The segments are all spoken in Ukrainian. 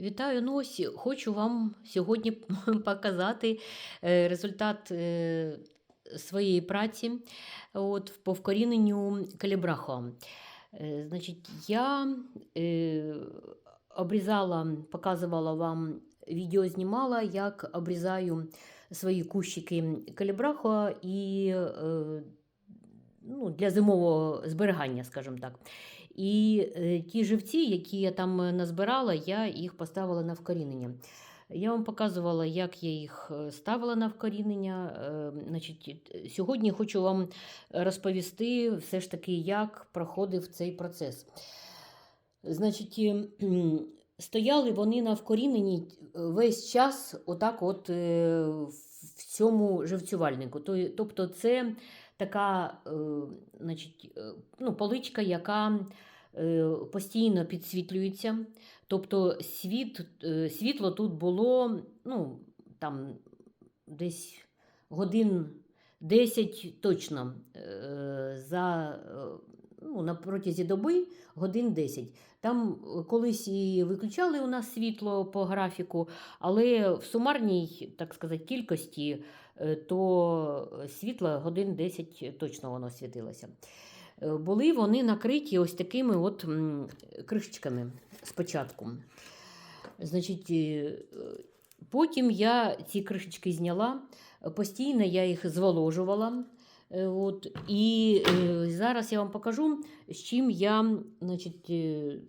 Вітаю, ось хочу вам сьогодні показати е, результат е, своєї праці от, по вкоріненню калібрахо. Е, Значить, я обрізала, показувала вам, відео знімала, як обрізаю свої кущики калібрахо і ну, для зимового зберігання, скажімо так. І е, ті живці, які я там е, назбирала, я їх поставила на вкорінення. Я вам показувала, як я їх е, ставила на вкорінення. Значить, сьогодні хочу вам розповісти все ж таки, як проходив цей процес. Значить, стояли вони на вкоріненні весь час, отак, от в цьому живцювальнику. Тобто, це така значить, ну, поличка, яка постійно підсвітлюється. Тобто світ, е, світло тут було ну, там, десь годин 10 точно е, за, е, ну, на протязі доби годин 10. Там е, колись і виключали у нас світло по графіку, але в сумарній, так сказати, кількості е, то світла годин 10 точно воно світилося. Були вони накриті ось такими от кришечками спочатку. Значить, е, потім я ці кришечки зняла, постійно я їх зволожувала. Е, От, і е, зараз я вам покажу, з чим я, значить,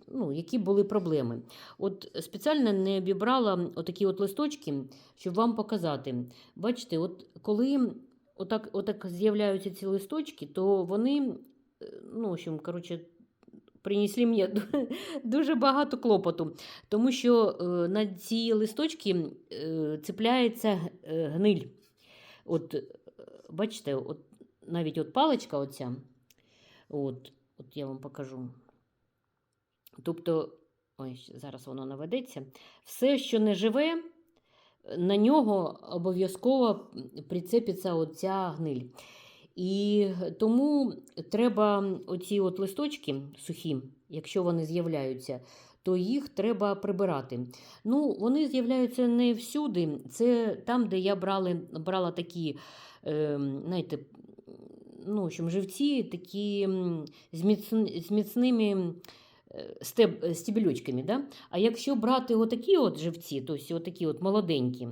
ну, які були проблеми. От спеціально не обібрала отакі от листочки, щоб вам показати. Бачите, от коли отак, отак з'являються ці листочки, то вони, ну, в общем, коротше, принесли мені дуже багато клопоту, тому що е, на ці листочки е, цепляється е, гниль. От, бачите, от, навіть от паличка оця, от, от я вам покажу. Тобто, ой, зараз воно наведеться. Все, що не живе, на нього обов'язково прицепиться оця гниль. І тому треба оці от листочки сухі, якщо вони з'являються, то їх треба прибирати. Ну, вони з'являються не всюди. Це там, де я брали, брала такі, е, знаєте, ну, общем, живці, такі з, міцн- з міцними е, стеб, е, стебельочками. Да? А якщо брати отакі от живці, тобто отакі от молоденькі,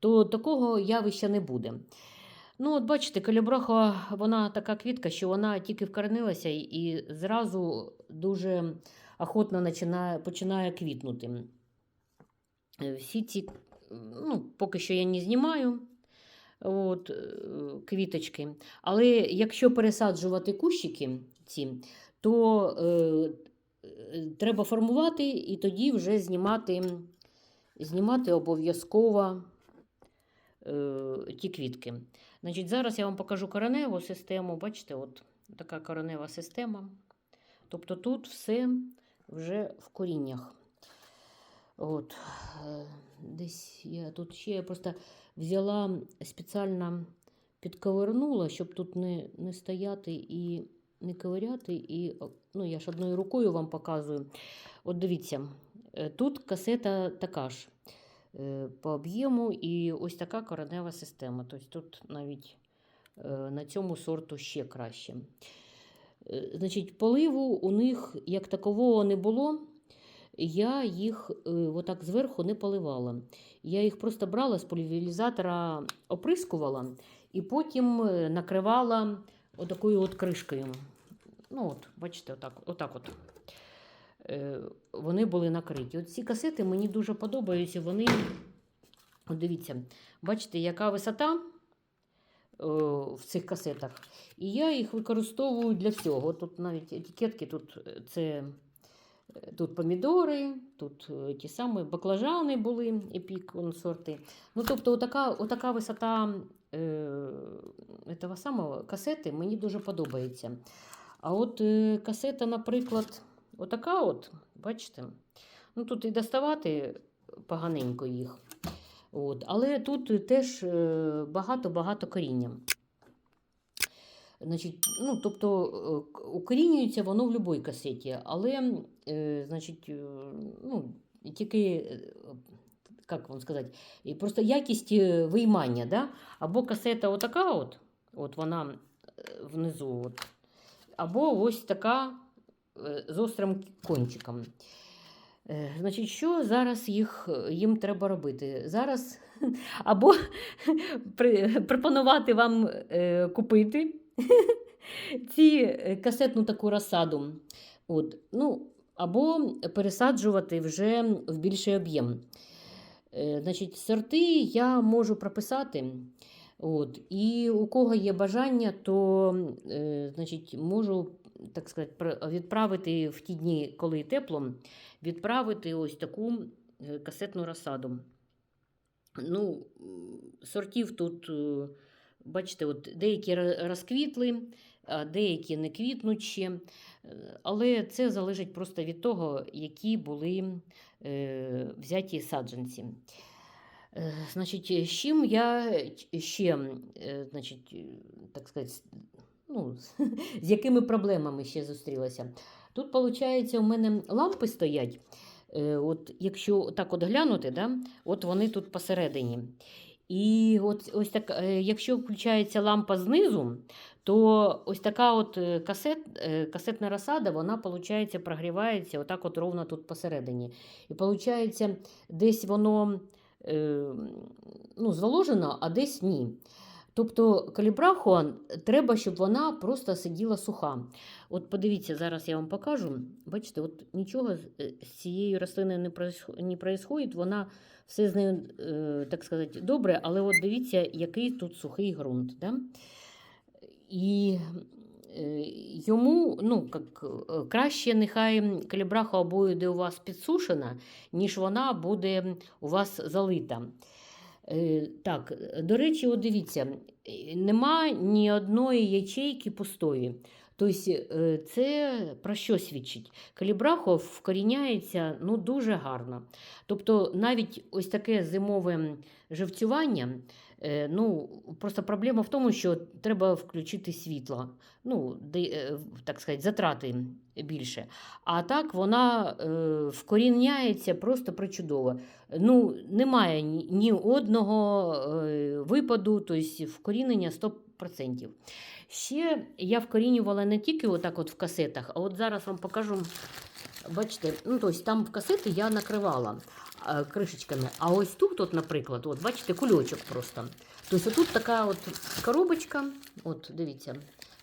то такого явища не буде. Ну, от бачите, калібраха, вона така квітка, що вона тільки вкоренилася і- зразу дуже охотно починає, починає квітнути. Е, Всі ці, ну, поки що я не знімаю от, е, квіточки. Але якщо пересаджувати кущики ці, то е, е, треба формувати і тоді вже знімати, знімати обов'язково е, ті квітки. Значить, зараз я вам покажу кореневу систему. Бачите, от така коренева система. Тобто тут все вже в коріннях. От, е, десь я тут ще просто взяла спеціально підковернула, щоб тут не, не стояти і не ковиряти. І, ну, я ж одною рукою вам показую. От дивіться, е, тут касета така ж по об'єму, і ось така коренева система. Тобто тут навіть е, на цьому сорту ще краще. Е, Значить, поливу у них як такового не було. Я їх е, отак зверху не поливала. Я їх просто брала з пульверізатора, оприскувала і потім е, накривала отакою от кришкою. Ну, от, бачите, отак, отак от. Е, Вони були накриті. От ці касети мені дуже подобаються. Вони, от дивіться, бачите, яка висота е, в цих касетах. І я їх використовую для всього. Тут навіть етикетки, тут е, це тут помідори, тут ті самі баклажани були, епік сорти. Ну, тобто, отака, отака висота е, этого самого касети мені дуже подобається. А от е, касета, наприклад, отака от, бачите, ну тут і доставати поганенько їх. От. Але тут теж е, багато-багато коріння. Значить, ну, тобто е, укорінюється воно в будь-якій касеті, але е, значить, е, ну, тільки, е, як вам сказати, просто якість е, виймання. Да? Або касета отака, от, от вона е, внизу, от, або ось така е, з острим кончиком. Е, Значить, що зараз їх, їм треба робити? Зараз або пропонувати вам е, купити ці е, касетну таку розсаду. От, ну, або пересаджувати вже в більший об'єм. Е, Значить, сорти я можу прописати. От, і у кого є бажання, то е, значить, можу так сказати, відправити в ті дні, коли тепло, відправити ось таку е, касетну розсаду. Ну, сортів тут, е, бачите, от деякі розквітли, а деякі не квітнуть ще. Е, Але це залежить просто від того, які були е, взяті саджанці. Значить, з чим я ще, значить, так сказати, ну, з якими проблемами ще зустрілася? Тут, виходить, у мене лампи стоять. Е, От, якщо так от глянути, да, от вони тут посередині. І от ось так, е, якщо включається лампа знизу, то ось така от е, касет, касетна розсада, вона, виходить, прогрівається отак от ровно тут посередині. І виходить, десь воно ну, зволожено, а десь ні. Тобто калібрахуа треба, щоб вона просто сиділа суха. От подивіться, зараз я вам покажу. Бачите, от нічого з е, цією рослиною не происхо- не происходить, вона все з нею, е, так сказати, добре, але от дивіться, який тут сухий ґрунт. Да? І е, йому ну, як, е, краще нехай калібраха буде у вас підсушена, ніж вона буде у вас залита. Е, Так, до речі, от дивіться, нема ні одної ячейки пустої. Тобто, це про що свідчить? Калібрахо вкоріняється ну, дуже гарно. Тобто, навіть ось таке зимове живцювання, ну, просто проблема в тому, що треба включити світло, ну, е, так сказати, затрати більше. А так вона е, вкоріняється просто причудово. Ну, немає ні, одного е, випаду, тобто вкорінення 100%. Ще я вкорінювала не тільки отак от в касетах, а от зараз вам покажу. Бачите, ну, тобто там в касети я накривала е, кришечками. А ось тут, от, наприклад, от, бачите, кульочок просто. Тобто тут така от коробочка, от дивіться,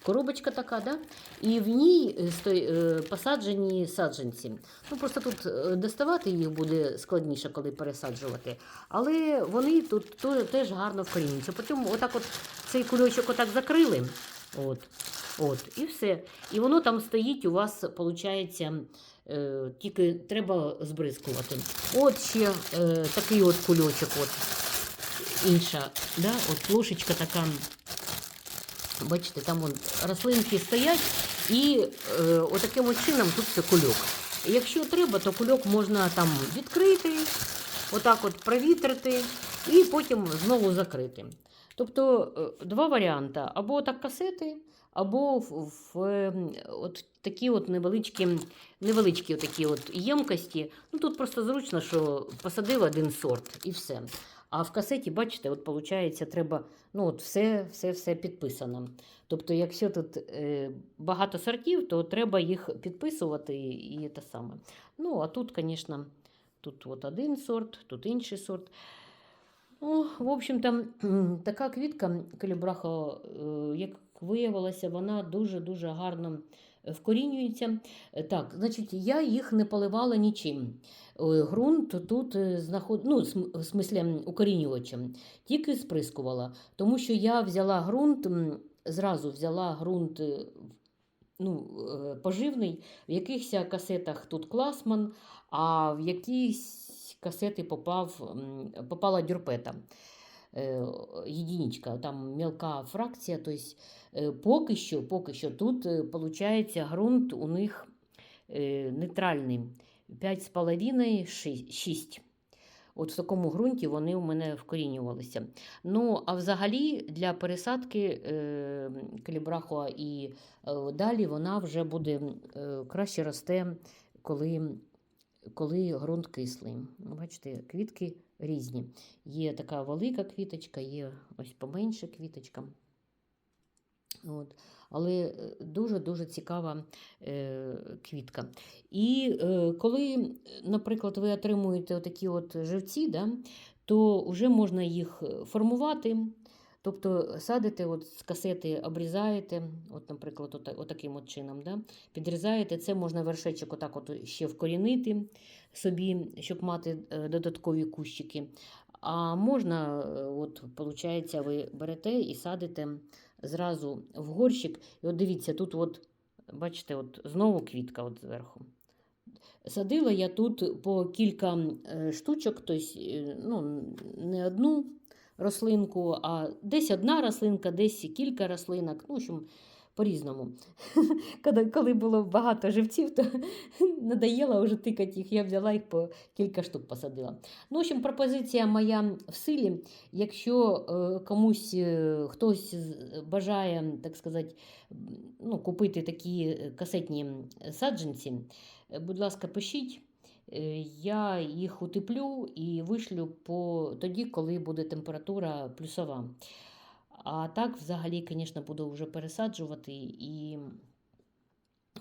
коробочка така, да? і в ній сто- е, посаджені саджанці. Ну, просто тут доставати їх буде складніше, коли пересаджувати. Але вони тут теж гарно вкорінюються. Потім отак от цей кульочок отак закрили. От, от, і все. І воно там стоїть, у вас, виходить, е, тільки треба збризкувати. От ще е, такий от кульочок, от, інша, да? от ложечка така. Бачите, там вон рослинки стоять, і е, отаким от чином тут це кульок. Якщо треба, то кульок можна там відкрити, отак от провітрити і потім знову закрити. Тобто е, два варіанти: або так касети, або в, в е, от такі от невеличкі, невеличкі такі от ємкості. Ну тут просто зручно, що посадив один сорт і все. А в касеті, бачите, от виходить, треба ну, от все, все, все підписано. Тобто, якщо тут е, багато сортів, то треба їх підписувати і, те саме. Ну, а тут, звісно, тут от один сорт, тут інший сорт. Ну, в общем-то, така квітка калібраха, е, як виявилося, вона дуже-дуже гарно вкорінюється. Е, Так, значить, я їх не поливала нічим. Е, Ґрунт тут е, знаход... ну, в смислі укорінювачем, тільки сприскувала. Тому що я взяла ґрунт, зразу взяла ґрунт е, ну, е, поживний, в якихось касетах тут класман, а в якісь касети попав, попала дюрпета. Е, там мелка фракція. Тобто, е, поки що, поки що тут виходить ґрунт у них нейтральний 5,5-6. От в такому ґрунті вони у мене вкорінювалися. Ну, а взагалі для пересадки е, калібрахуа і е, далі вона вже буде е, краще росте, коли коли ґрунт кислий. Бачите, квітки різні. Є така велика квіточка, є ось поменша квіточка. От. Але е, дуже-дуже цікава е, квітка. І е, коли, наприклад, ви отримуєте такі от живці, да, то вже можна їх е, формувати. Тобто садите от з касети, обрізаєте, от, наприклад, от, отаким от чином, да? підрізаєте, це можна вершечок отак от ще вкорінити собі, щоб мати е, додаткові кущики. А можна, е, от, виходить, ви берете і садите зразу в горщик. І от дивіться, тут, от, бачите, от, знову квітка от зверху. Садила я тут по кілька е, штучок, тобто, ну, не одну рослинку, а десь одна рослинка, десь кілька рослинок. Ну, в общем, по-різному. Коли, було багато живців, то надоело вже тикати їх. Я взяла їх по кілька штук посадила. Ну, в общем, пропозиція моя в силі. Якщо е, комусь е, хтось бажає, так сказати, ну, купити такі е, касетні саджанці, будь ласка, пишіть. Я їх утеплю і вишлю по тоді, коли буде температура плюсова. А так, взагалі, звісно, буду вже пересаджувати і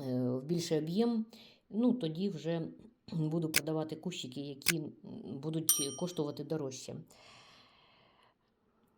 е, в більший об'єм. Ну, тоді вже буду продавати кущики, які будуть коштувати дорожче.